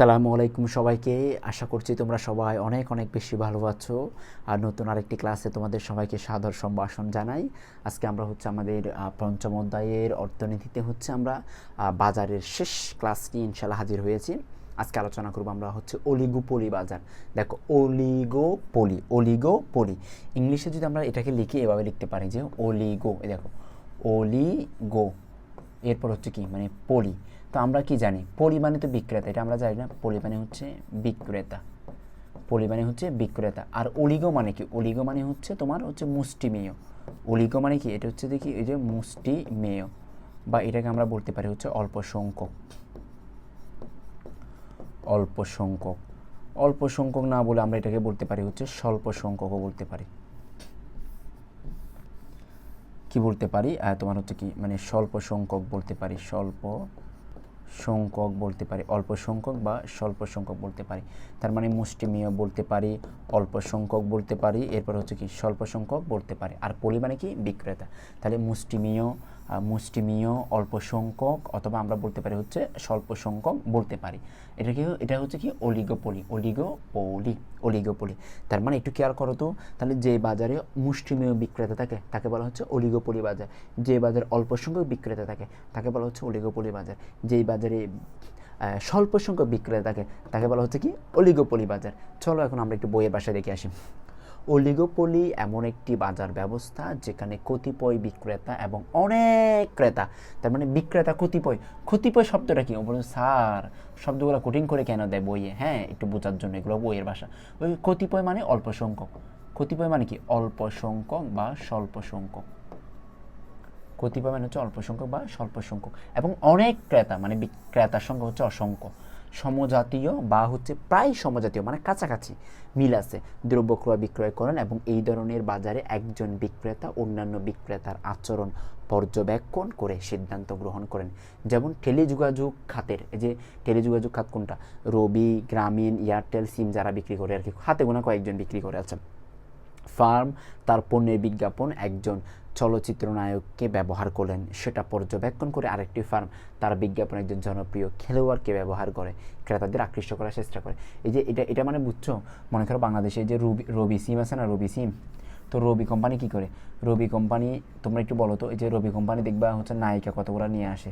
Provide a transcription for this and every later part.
সালামু আলাইকুম সবাইকে। আশা করছি তোমরা সবাই অনেক অনেক বেশি ভালো আছো। আর নতুন আরেকটি ক্লাসে তোমাদের সবাইকে সাদর সম্ভাষণ জানাই। আজকে আমরা হচ্ছে আমাদের পঞ্চম অধ্যায়ের অর্থনীতিতে হচ্ছে আমরা বাজারের শেষ ক্লাস নিয়ে ইনশাল্লাহ হাজির হয়েছি। আজকে আলোচনা করব আমরা হচ্ছে অলিগোপলি বাজার। দেখো, অলিগোপলি অলিগোপলি। ইংলিশে যদি আমরা এটাকে লিখি, এভাবে লিখতে পারি যে অলিগো। দেখো, অলিগো। এরপর হচ্ছে কি? মানে পলি। তো আমরা কি জানি? পলি মানে তো বিক্রেতা, এটা আমরা জানি না। পলি মানে হচ্ছে বিক্রেতা। পলি মানে হচ্ছে বিক্রেতা। আর অলিগো মানে কি? অলিগো মানে হচ্ছে তোমার হচ্ছে মুষ্টিমেয়। অলিগো মানে কি? এটা হচ্ছে দেখি, এই যে মুষ্টিমেয় বা এটাকে আমরা বলতে পারি হচ্ছে অল্প সংখ্যক অল্প সংখ্যক অল্প সংখ্যক না বলে আমরা এটাকে বলতে পারি হচ্ছে স্বল্প সংখ্যকও বলতে পারি। কি বলতে পারি? তোমার হচ্ছে কি? মানে স্বল্প সংখ্যক বলতে পারি। স্বল্প সংখ্যক বলতে পারি, অল্প সংখ্যক বা স্বল্প সংখ্যক বলতে পারি। তার মানে মুষ্টিমেয় বলতে পারি, অল্প সংখ্যক বলতে পারি, এরপর হচ্ছে কি স্বল্প সংখ্যক বলতে পারি। আর পলি মানে কি? বিক্রেতা। তাহলে মুষ্টিমেয় মুষ্টিমেয়, অল্প সংখ্যক অথবা আমরা বলতে পারি হচ্ছে স্বল্প সংখ্যক বলতে পারি। এটা কি, এটা হচ্ছে কি অলিগোপলি অলিগোপলি অলিগোপলি তার মানে একটু কেয়ার করো তো, তাহলে যে বাজারে মুষ্টিমেয় বিক্রেতা থাকে, তাকে বলা হচ্ছে অলিগোপলি বাজার। যে বাজারে অল্প সংখ্যক বিক্রেতা থাকে, তাকে বলা হচ্ছে অলিগোপলি বাজার। যেই বাজারে স্বল্প সংখ্যক বিক্রেতা থাকে, তাকে বলা হচ্ছে কি অলিগোপলি বাজার। চলো এখন আমরা একটু বইয়ের বাসায় দেখে আসি। অলিগোপলি এমন একটি বাজার ব্যবস্থা যেখানে কতিপয় বিক্রেতা এবং অনেক ক্রেতা, তার মানে বিক্রেতা কতিপয় কতিপয় শব্দটা কি? বলুন স্যার, শব্দগুলো কঠিন করে কেন দেয় বইয়ে? হ্যাঁ একটু বোঝার জন্য এগুলো বইয়ের ভাষা। ওই কতিপয় মানে অল্প সংখ্যক। কতিপয় মানে কি? অল্প সংখ্যক বা স্বল্প সংখ্যক। কতিপয় মানে হচ্ছে অল্প সংখ্যক বা স্বল্প সংখ্যক। এবং অনেক ক্রেতা মানে বিক- ক্রেতার সংখ্যা হচ্ছে অসংখ্য। সমজাতীয় বা হচ্ছে প্রায় সমজাতীয় মানে কাছাকাছি মিল আছে। দ্রব্য ক্রয় বিক্রয় করেন এবং এই ধরনের বাজারে একজন বিক্রেতা অন্যান্য বিক্রেতার আচরণ পর্যবেক্ষণ করে সিদ্ধান্ত গ্রহণ করেন। যেমন টেলিযোগাযোগ খাতের, এই যে টেলিযোগাযোগ খাত কোনটা? রবি, গ্রামীণ, এয়ারটেল, সিম যারা বিক্রি করে আর কি, হাতে গোনা কয়েকজন বিক্রি করে আচ্ছা। ফার্ম, তার পণ্যের বিজ্ঞাপন, একজন চলচ্চিত্র নায়ককে ব্যবহার করলেন। সেটা পর্যবেক্ষণ করে আরেকটি ফার্ম, তার বিজ্ঞাপন একজন জনপ্রিয় খেলোয়াড়কে ব্যবহার করে, ক্রেতাদের আকৃষ্ট করার চেষ্টা করে। এই যে এটা এটা মানে বুঝছ? মনে করো বাংলাদেশে যে রবি রবি সিম আছে না, রবি সিম? তো রবি কোম্পানি কি করে? রবি কোম্পানি, তোমরা একটু বলো তো, এই যে রবি কোম্পানি দেখবা হচ্ছে নায়িকা কতগুলো নিয়ে আসে,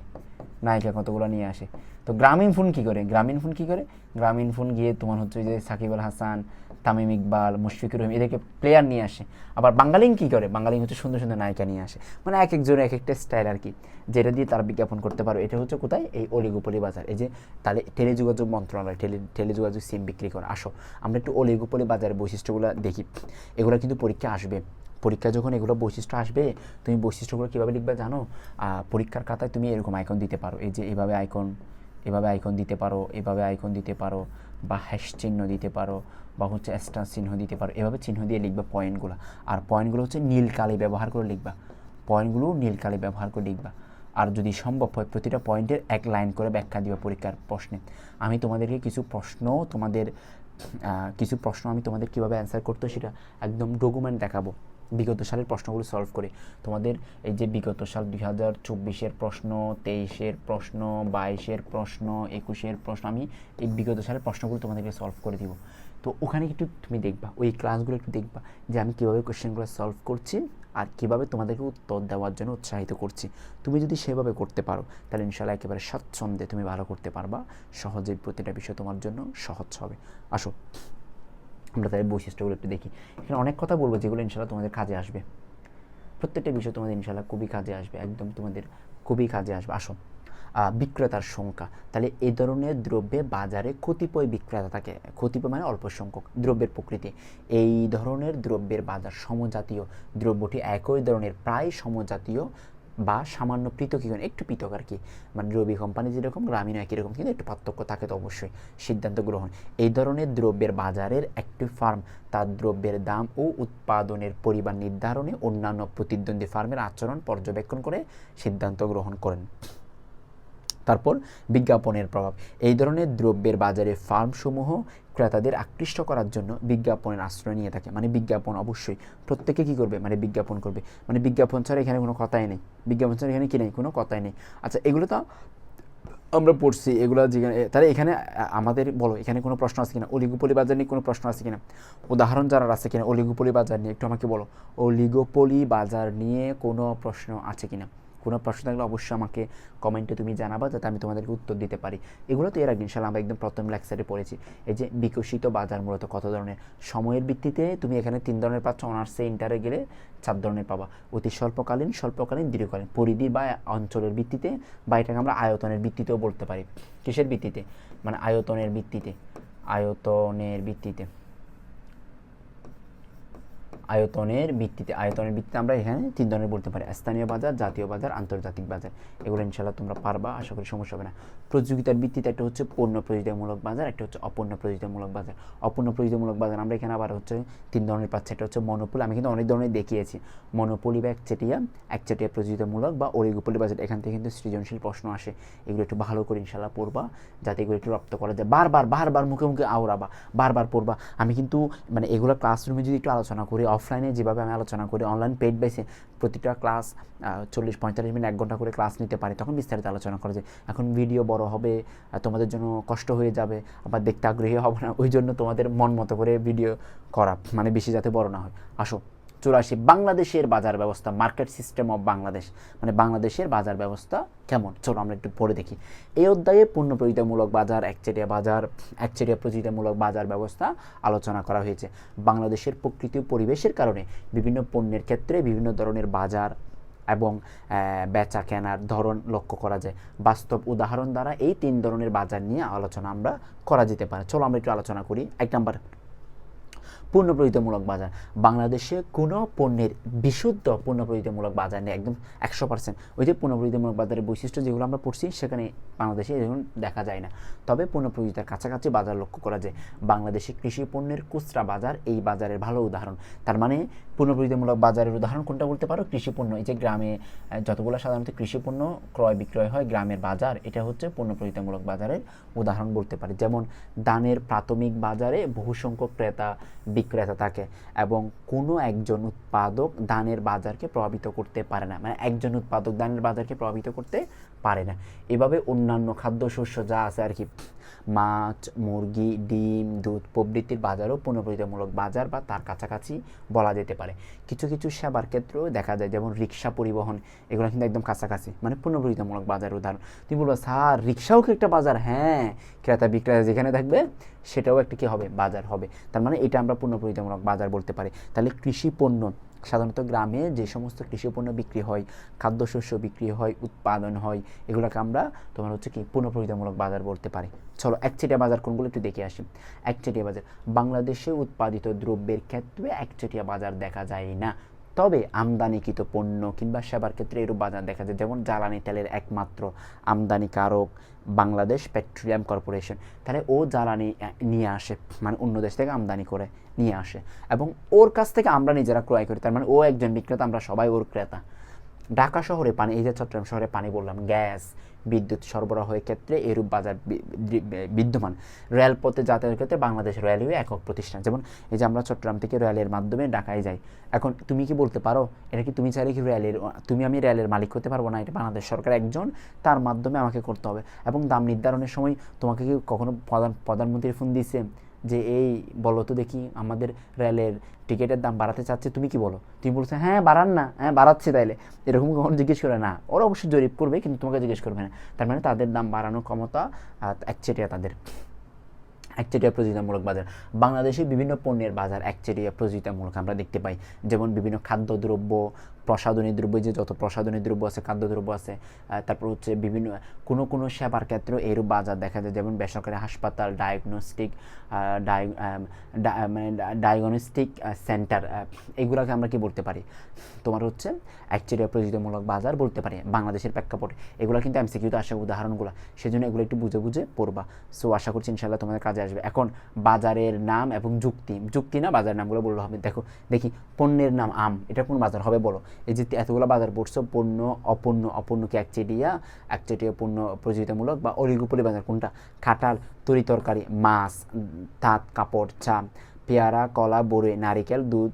নায়িকা কতগুলো নিয়ে আসে। তো গ্রামীণ ফোন কি করে? গ্রামীণ ফোন কি করে? গ্রামীণ ফোন গিয়ে তোমার হচ্ছে যে সাকিব আল হাসান তামিম ইকবাল, মুশফিকুর রহিম, এদেরকে প্লেয়ার নিয়ে আসে। আবার বাঙালিং কি করে? বাঙালি হচ্ছে সুন্দর সুন্দর নায়িকা নিয়ে আসে। মানে এক একজনের এক একটা স্টাইল আর কি। যেটা দিয়ে তারা বিজ্ঞাপন করতে পারো এটা হচ্ছে কোথায়? এই অলিগোপলি বাজার। এই যে তাহলে টেলিযোগাযোগ মন্ত্রণালয়, টেলি, টেলিযোগাযোগ সিম বিক্রি করে। আসো, আমরা একটু অলিগোপলি বাজারের বৈশিষ্ট্যগুলো দেখি। এগুলো কিন্তু পরীক্ষা আসবে। পরীক্ষা যখন এগুলো বৈশিষ্ট্য আসবে, তুমি বৈশিষ্ট্যগুলো কীভাবে লিখবে জানো? পরীক্ষার খাতায় তুমি এরকম আইকন দিতে পারো। এই যে এভাবে আইকন এভাবে আইকন দিতে পারো, এভাবে আইকন দিতে পারো। বা হ্যাশ চিহ্ন দিতে পারো বা হচ্ছে স্টার চিহ্ন দিতে পারো। এভাবে চিহ্ন দিয়ে লিখবে পয়েন্টগুলো আর পয়েন্টগুলো হচ্ছে নীল কালি ব্যবহার করে লিখবা। পয়েন্টগুলো নীল কালি ব্যবহার করে লিখবা। আর যদি সম্ভব হয়, প্রতিটা পয়েন্টের এক লাইন করে ব্যাখ্যা দিবা পরীক্ষার প্রশ্নে। আমি তোমাদেরকে কিছু প্রশ্ন তোমাদের কিছু প্রশ্ন আমি তোমাদের কীভাবে অ্যান্সার করতে সেটা একদম ডকুমেন্ট দেখাবো। বিগত সালের প্রশ্নগুলো সলভ করে। তোমাদের এই যে বিগত সাল দুই হাজার চব্বিশের প্রশ্ন, তেইশের প্রশ্ন, বাইশের প্রশ্ন, একুশের প্রশ্ন, আমি এই বিগত সালের প্রশ্নগুলো তোমাদেরকে সলভ করে দিব। তো ওখানে একটু তুমি দেখবা, ওই ক্লাসগুলো একটু দেখবা যে আমি কীভাবে কোয়েশ্চেনগুলো সলভ করছি আর কীভাবে তোমাদেরকে উত্তর দেওয়ার জন্য উৎসাহিত করছি। তুমি যদি সেভাবে করতে পারো, তাহলে ইনশাল্লাহ একেবারে স্বচ্ছন্দে তুমি ভালো করতে পারবা। সহজেই প্রতিটা বিষয় তোমার জন্য সহজ হবে। আসো। আমরা তাদের বৈশিষ্ট্যগুলো একটু দেখি। এখানে অনেক কথা বলব যেগুলো ইনশাল্লাহ তোমাদের কাজে আসবে। প্রত্যেকটা বিষয় তোমাদের ইনশাল্লাহ খুবই কাজে আসবে, একদম তোমাদের খুবই কাজে আসবে। আসো বিক্রেতার সংখ্যা। তাহলে এই ধরনের দ্রব্যে বাজারে কতিপয় বিক্রেতা থাকে, কতিপয় মানে অল্প সংখ্যক, দ্রব্যের প্রকৃতি। এই ধরনের দ্রব্যের বাজার সমজাতীয়, দ্রব্যটি একই ধরনের, প্রায় সমজাতীয় বা সামান্য পৃথকীকরণ, একটু পৃথক আর কি। মানে রবি কোম্পানি যেরকম গ্রামীণ একই রকম, কিন্তু একটু পার্থক্য থাকে তো অবশ্যই, সিদ্ধান্ত গ্রহণ। এই ধরনের দ্রব্যের বাজারের একটি ফার্ম তার দ্রব্যের দাম ও উৎপাদনের পরিমাণ নির্ধারণে অন্যান্য প্রতিদ্বন্দ্বী ফার্মের আচরণ পর্যবেক্ষণ করে সিদ্ধান্ত গ্রহণ করেন। তারপর বিজ্ঞাপনের প্রভাব, এই ধরনের দ্রব্যের বাজারে ফার্মসমূহ ক্রেতাদের আকৃষ্ট করার জন্য বিজ্ঞাপনের আশ্রয় নিয়ে থাকে। মানে বিজ্ঞাপন অবশ্যই। প্রত্যেকে কী করবে? মানে বিজ্ঞাপন করবে। মানে বিজ্ঞাপন ছাড়া এখানে কোনো কথাই নেই। বিজ্ঞাপন ছাড়া এখানে কি নেই? কোনো কথাই নেই। আচ্ছা এগুলো তো আমরা পড়ছি। এগুলো যেখানে, তাহলে এখানে, আমাদের বলো, এখানে কোনো প্রশ্ন আছে কিনা? অলিগোপলি বাজার নিয়ে কোনো প্রশ্ন আছে কিনা? উদাহরণ যারা আছে কিনা? অলিগোপলি বাজার নিয়ে একটু আমাকে বলো। অলিগোপলি বাজার নিয়ে কোনো প্রশ্ন আছে কিনা? কোনো প্রশ্ন থাকলে অবশ্যই আমাকে কমেন্টে তুমি জানাবা যাতে আমি তোমাদেরকে উত্তর দিতে পারি। এগুলো তো এর আগে ইনশাল্লাহ আমরা একদম প্রথম লেকচারে পড়েছি। এই যে বিকশিত বাজার মূলত কত ধরনের? সময়ের ভিত্তিতে তুমি এখানে তিন ধরনের পাচ্ছ, অনার্সে ইন্টারে গেলে চার ধরনের পাবা। অতি স্বল্পকালীন স্বল্পকালীন, দীর্ঘকালীন। পরিধি বা অঞ্চলের ভিত্তিতে বা এটাকে আমরা আয়তনের ভিত্তিতেও বলতে পারি। কিসের ভিত্তিতে? মানে আয়তনের ভিত্তিতে। আয়তনের ভিত্তিতে। আয়তনের ভিত্তিতে আয়তনের ভিত্তিতে আমরা এখানে তিন ধরনের বলতে পারি, স্থানীয় বাজার, জাতীয় বাজার, আন্তর্জাতিক বাজার। এগুলো ইনশাল্লাহ তোমরা পারবা, আশা করি সমস্যা হবে না। প্রতিযোগিতার ভিত্তিতে একটা হচ্ছে পণ্য প্রতিযোগিতামূলক বাজার, একটা হচ্ছে অপণ্য প্রতিযোগিতামূলক বাজার। অপণ্য প্রতিযোগিতামূলক বাজার আমরা এখানে আবার হচ্ছে তিন ধরনের পাচ্ছি, একটা হচ্ছে মনোপলি আমি কিন্তু অনেক ধরনের দেখিয়েছি। মনোপলি বা একচেটিয়া একচেটিয়া প্রতিযোগিতামূলক বা অলিগোপলি বাজার, এখান থেকে কিন্তু সৃজনশীল প্রশ্ন আসে। এগুলো একটু ভালো করে ইনশাল্লাহ পড়বা, যাতে এগুলো একটু রপ্ত করা যায়। বারবার বারবার মুখে মুখে আওড়াবা, বারবার পড়বা। আমি কিন্তু মানে এগুলো ক্লাসরুমে যদি একটু আলোচনা করি অফলাইনে যেভাবে আমি আলোচনা করি অনলাইন পেড বেসে প্রতিটা ক্লাস চল্লিশ, পঁয়তাল্লিশ মিনিট, এক ঘণ্টা করে ক্লাস নিতে পারি। তখন বিস্তারিত আলোচনা করা যায়। এখন ভিডিও বড় হবে তোমাদের জন্য কষ্ট হয়ে যাবে, আবার দেখতে আগ্রহী হবে না, ওই জন্য তোমাদের মন মতো করে ভিডিও করা মানে বেশি যাতে বড় না হয়। আসো। আসি বাংলাদেশের বাজার ব্যবস্থা মার্কেট সিস্টেম অফ বাংলাদেশ মানে বাংলাদেশের বাজার ব্যবস্থা কেমন? চলো আমরা একটু পড়ে দেখি। এই অধ্যায়ে পণ্য প্রতিযোগিতামূলক বাজার, একচেটিয়া বাজার, একচেটিয়া প্রতিযোগিতামূলক বাজার ব্যবস্থা আলোচনা করা হয়েছে। বাংলাদেশের প্রকৃতি পরিবেশের কারণে বিভিন্ন পণ্যের ক্ষেত্রে বিভিন্ন ধরনের বাজার এবং বেচা কেনার ধরন লক্ষ্য করা যায়। বাস্তব উদাহরণ দ্বারা এই তিন ধরনের বাজার নিয়ে আলোচনা আমরা করা যেতে পারে। চলো আমরা একটু আলোচনা করি। এক নাম্বার পণ্য প্রতিযোগিতামূলক বাজার। বাংলাদেশে কোনো পণ্যের বিশুদ্ধ পণ্য প্রতিযোগিতামূলক বাজার নেই, একদম একশো পার্সেন্ট ওই যে পণ্য প্রতিযোগিতামূলক বাজারের বৈশিষ্ট্য যেগুলো আমরা পড়ছি, সেখানে বাংলাদেশে এরকম দেখা যায় না। তবে পণ্য প্রতিযোগিতার কাছাকাছি বাজার লক্ষ্য করা যায়। বাংলাদেশে কৃষি পণ্যের খুচরা বাজার এই বাজারের ভালো উদাহরণ। তার মানে পণ্য প্রতিযোগিতামূলক বাজারের উদাহরণ কোনটা বলতে পারো? কৃষি পণ্য। এই যে গ্রামে যতগুলো সাধারণত কৃষি পণ্য ক্রয় বিক্রয় হয় গ্রামের বাজার, এটা হচ্ছে পণ্য প্রতিযোগিতামূলক বাজারের উদাহরণ বলতে পারি। যেমন ধানের প্রাথমিক বাজারে বহু সংখ্যক ক্রেতা বিক্রেতা থাকে এবং কোনো একজন উৎপাদক দানের বাজারকে প্রভাবিত করতে পারে না। মানে একজন উৎপাদক দানের বাজারকে প্রভাবিত করতে পারে না। এভাবে অন্যান্য খাদ্যশস্য যা আছে আর কি, মাছ, মুরগি, ডিম, দুধ প্রভৃতির বাজারও পুনঃপ্রতিমূলক বাজার বা তার কাছাকাছি বলা যেতে পারে। কিছু কিছু সেবার ক্ষেত্রেও দেখা যায়, যেমন রিক্সা পরিবহন, এগুলো কিন্তু একদম কাছাকাছি মানে পুনঃপ্রতিমূলক বাজার উদাহরণ। তুমি বলব, স্যার, রিক্সাও কি একটা বাজার? হ্যাঁ ক্রেতা বিক্রেতা যেখানে থাকবে, সেটাও একটা কি হবে? বাজার হবে। তার মানে এটা আমরা পুনঃপ্রতিমূলক বাজার বলতে পারি। তাহলে কৃষি পণ্য সাধারণত গ্রামে যে সমস্ত কৃষি পণ্য বিক্রি হয়, খাদ্যশস্য বিক্রি হয়, উৎপাদন হয়, এগুলোকে আমরা তোমার হচ্ছে কি পুনঃপ্রতিমূলক বাজার বলতে পারি। চলো একচেটিয়া বাজার কোনগুলো একটু দেখে আসি। একচেটিয়া বাজার। বাংলাদেশে উৎপাদিত দ্রব্যের ক্ষেত্রে একচেটিয়া বাজার দেখা যায় না। তবে আমদানিকৃত পণ্য কিংবা সেবার ক্ষেত্রে এরূপ বাজার দেখা যায়, যেমন জ্বালানি তেলের একমাত্র আমদানিকারক বাংলাদেশ পেট্রোলিয়াম কর্পোরেশন। তাহলে ও জ্বালানি নিয়ে আসে মানে অন্য দেশ থেকে আমদানি করে নিয়ে আসে। এবং ওর কাছ থেকে আমরা নিজেরা ক্রয় করি, তার মানে ও একজন বিক্রেতা, আমরা সবাই ওর ক্রেতা। ঢাকা শহরে পানি, এই যে চট্টগ্রাম শহরে পানি বললাম, গ্যাস বিদ্যুৎ সরবরাহের ক্ষেত্রে এরূপ বাজার বিদ্যমান। রেলপথে যাতায়াতের ক্ষেত্রে বাংলাদেশ রেলওয়ে একক প্রতিষ্ঠান। যেমন এই যে আমরা চট্টগ্রাম থেকে রেলের মাধ্যমে ঢাকায় যাই, এখন তুমি কি বলতে পারো? এটা কি তুমি চাইলে কি রেলের, তুমি আমি রেলের মালিক হতে পারব না? এটা বাংলাদেশ সরকার একজন, তার মাধ্যমে আমাকে করতে হবে। এবং দাম নির্ধারণের সময় তোমাকে কি কখনো প্রধান প্রধানমন্ত্রীর ফোন দিয়েছে? যে, এই, বলো তো দেখি আমাদের রেলের টিকিটের দাম বাড়াতে চাচ্ছে, তুমি কি বলো? তুমি বলছো হ্যাঁ বাড়ান না। হ্যাঁ বাড়াচ্ছে তাইলে। এরকম কখনো জিজ্ঞেস করে না। ওরা অবশ্যই জরিপ করবে, কিন্তু তোমাকে জিজ্ঞেস করবে না। তার মানে তাদের দাম বাড়ানোর ক্ষমতা একচেটিয়া তাদের। একচেটিয়া প্রতিযোগিতামূলক বাজার। বাংলাদেশে বিভিন্ন পণ্যের বাজার একচেটিয়া প্রতিযোগিতামূলক আমরা দেখতে পাই। যেমন বিভিন্ন খাদ্যদ্রব্য প্রসাধনী দ্রব্য যে যত প্রসাধনী দ্রব্য আছে খাদ্যদ্রব্য আছে তারপর হচ্ছে বিভিন্ন, কোনো কোনো সেবার ক্ষেত্রেও এরূপ বাজার দেখা যায়। যেমন বেসরকারি হাসপাতাল ডায়াগনস্টিক মানে ডায়াগনস্টিক সেন্টার এগুলোকে আমরা কি বলতে পারি? তোমার হচ্ছে একচেটিয়া প্রতিযোগিতামূলক বাজার বলতে পারি, বাংলাদেশের প্রেক্ষাপটে। এগুলো কিন্তু এমসিকিউতে আসে উদাহরণগুলো। সেজন্য এগুলো একটু বুঝে বুঝে পড়বা। সো আশা করছি ইনশাল্লাহ তোমাদের কাজে আসবে। এখন বাজারের নাম এবং যুক্তি। যুক্তি না, বাজারের নামগুলো বললে হবে। দেখো, দেখি, পণ্যের নাম আম। এটা কোন বাজার? হবে বলো। এই যে এতগুলো বাজার পড়ছো পণ্য অপূর্ণ অপূর্ণ কি একচেটিয়া? একচেটিয়া পণ্য প্রতিযোগিতামূলক বা অলিগোপলি বাজার কোনটা? খাটাল তরি তরকারি, মাছ তাঁত, কাপড় চা পেয়ারা, কলা, বড়ে, নারিকেল, দুধ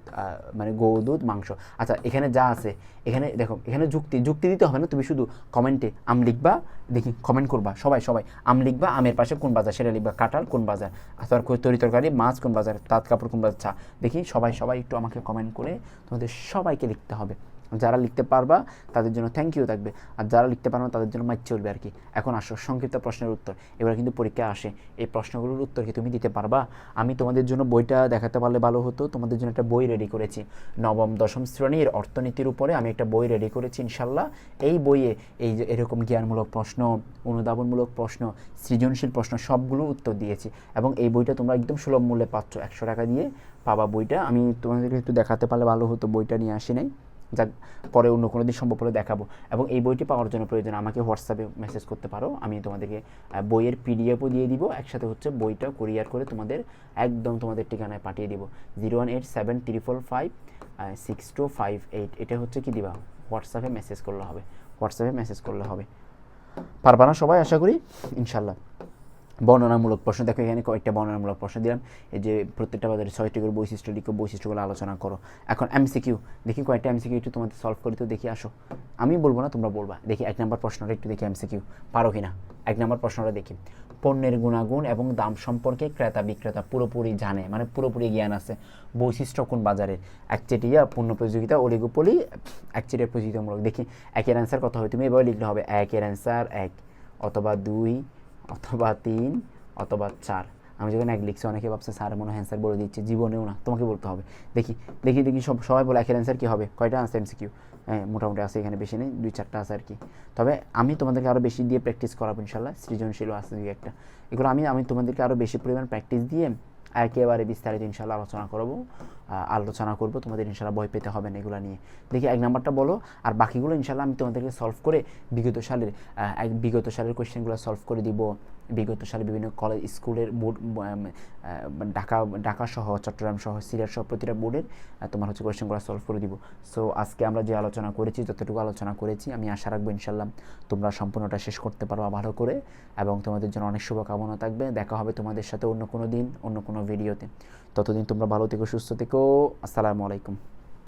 মানে গৌ দুধ, মাংস। আচ্ছা এখানে যা আছে, এখানে দেখো, এখানে যুক্তি যুক্তি দিতে হবে না, তুমি শুধু কমেন্টে আম লিখবা, দেখি কমেন্ট করবা, সবাই সবাই, আম লিখবা, আমের পাশে কোন বাজার, সেটা লিখবা, কাঁঠাল কোন বাজার আর তরি তরকারি, মাছ কোন বাজার, তাঁত কাপড় কোন বাজার, চা। দেখি, সবাই সবাই একটু আমাকে কমেন্ট করে তোমাদের সবাইকে লিখতে হবে। যারা লিখতে পারবা, তাদের জন্য থ্যাংক ইউ থাকবে। আর যারা লিখতে পারবে, তাদের জন্য মাইক চলবে আর কি। এখন আসো, সংক্ষিপ্ত প্রশ্নের উত্তর। এবার কিন্তু পরীক্ষা আসে। এই প্রশ্নগুলোর উত্তর কি তুমি দিতে পারবা? আমি তোমাদের জন্য বইটা দেখাতে পারলে ভালো হতো। তোমাদের জন্য একটা বই রেডি করেছি। নবম, দশম শ্রেণির অর্থনীতির উপরে আমি একটা বই রেডি করেছি ইনশাল্লাহ এই বইয়ে এই যে এরকম জ্ঞানমূলক প্রশ্ন, অনুধাবনমূলক প্রশ্ন, সৃজনশীল প্রশ্ন, সবগুলো উত্তর দিয়েছি। এবং এই বইটা তোমরা একদম সুলভ মূল্যে পাচ্ছ। একশো টাকা দিয়ে পাবা বইটা। আমি তোমাদেরকে একটু দেখাতে পারলে ভালো হতো, বইটা নিয়ে আসি নাই। যাক, পরে অন্য কোনো দিন সম্ভব হলে দেখাবো। এবং এই বইটি পাওয়ার জন্য প্রয়োজন, আমাকে হোয়াটসঅ্যাপে মেসেজ করতে পারো। আমি তোমাদেরকে বইয়ের পিডিএফও দিয়ে দিব। একসাথে হচ্ছে বইটা কুরিয়ার করে তোমাদের একদম তোমাদের ঠিকানায় পাঠিয়ে দিব। Zero one eight seven triple five six two five eight. এটা হচ্ছে কি দিবা? হোয়াটসঅ্যাপে মেসেজ করলে হবে। হোয়াটসঅ্যাপে মেসেজ করলে হবে। পারবা না সবাই? আশা করি। ইনশাল্লাহ বর্ণনামূলক প্রশ্ন। দেখো, এখানে কয়েকটা বর্ণনামূলক প্রশ্ন দিলাম। এই যে প্রত্যেকটা বাজারে ছয়টি করে বৈশিষ্ট্য লিখো, বৈশিষ্ট্যগুলো আলোচনা করো। এখন এমসিকিউ দেখি কয়েকটা এমসিকিউ একটু তোমাদের সলভ করি তো দেখি আসো। আমি বলব না, তোমরা বলবা। দেখি এক নম্বর প্রশ্নটা একটু দেখি এমসিকিউ পারো কিনা? এক নম্বর প্রশ্নটা দেখি। পণ্যের গুণাগুণ এবং দাম সম্পর্কে ক্রেতা বিক্রেতা পুরোপুরি জানে মানে পুরোপুরি জ্ঞান আছে। বৈশিষ্ট্য কোন বাজারে? একচেটিয়া পূর্ণ প্রতিযোগিতা, অলিগোপলি একচেটিয়া প্রতিযোগিতামূলক। দেখি, একের অ্যান্সার কত হবে তুমি এভাবে লিখলে হবে, একের অ্যান্সার এক, অথবা দুই অথবা তিন অথবা চার। আমি যখন এক লিখছি, অনেকে ভাবছে, স্যার, মনে হয় অ্যান্সার বলে দিচ্ছে, জীবনেও না, তোমাকে বলতে হবে। দেখি দেখি দেখি, সব, সবাই বলে, একের অ্যান্সার কী হবে? কয়টা আছে এমসিকিউ হ্যাঁ মোটামুটি আছে, এখানে বেশি নেই, দুই, চারটা আছে আর কি। তবে আমি তোমাদেরকে আরও বেশি দিয়ে প্র্যাকটিস করাবো ইনশাল্লাহ, সৃজনশীলও আছে দুই একটা। এগুলো আমি আমি তোমাদেরকে আরও বেশি পরিমাণ প্র্যাকটিস দিয়ে একেবারে বিস্তারিত ইনশাল্লাহ আলোচনা করব। আলোচনা করব। তোমাদের ইনশাল্লাহ বই পেতে হবে না, এগুলো নিয়ে। দেখি এক নাম্বারটা বলো, আর বাকিগুলো ইনশাল্লাহ আমি তোমাদেরকে সলভ করে বিগত সালের এক বিগত সালের কোয়েশ্চেনগুলো সলভ করে দিব। বিগত সালে বিভিন্ন কলেজ স্কুলের বোর্ড ঢাকা ঢাকা সহ, চট্টগ্রাম সহ, সিলেট সহ প্রতিটা বোর্ডের তোমার হচ্ছে কোয়েশ্চেনগুলো সলভ করে দিব। সো আজকে আমরা যে আলোচনা করেছি, যতটুকু আলোচনা করেছি, আমি আশা রাখব ইনশাল্লাহ তোমরা সম্পূর্ণটা শেষ করতে পারো ভালো করে, এবং তোমাদের জন্য অনেক শুভকামনা থাকবে। দেখা হবে তোমাদের সাথে অন্য কোনো দিন, অন্য কোনো ভিডিওতে ততদিন তোমরা ভালো থেকো, সুস্থ থেকো। আসসালামু আলাইকুম।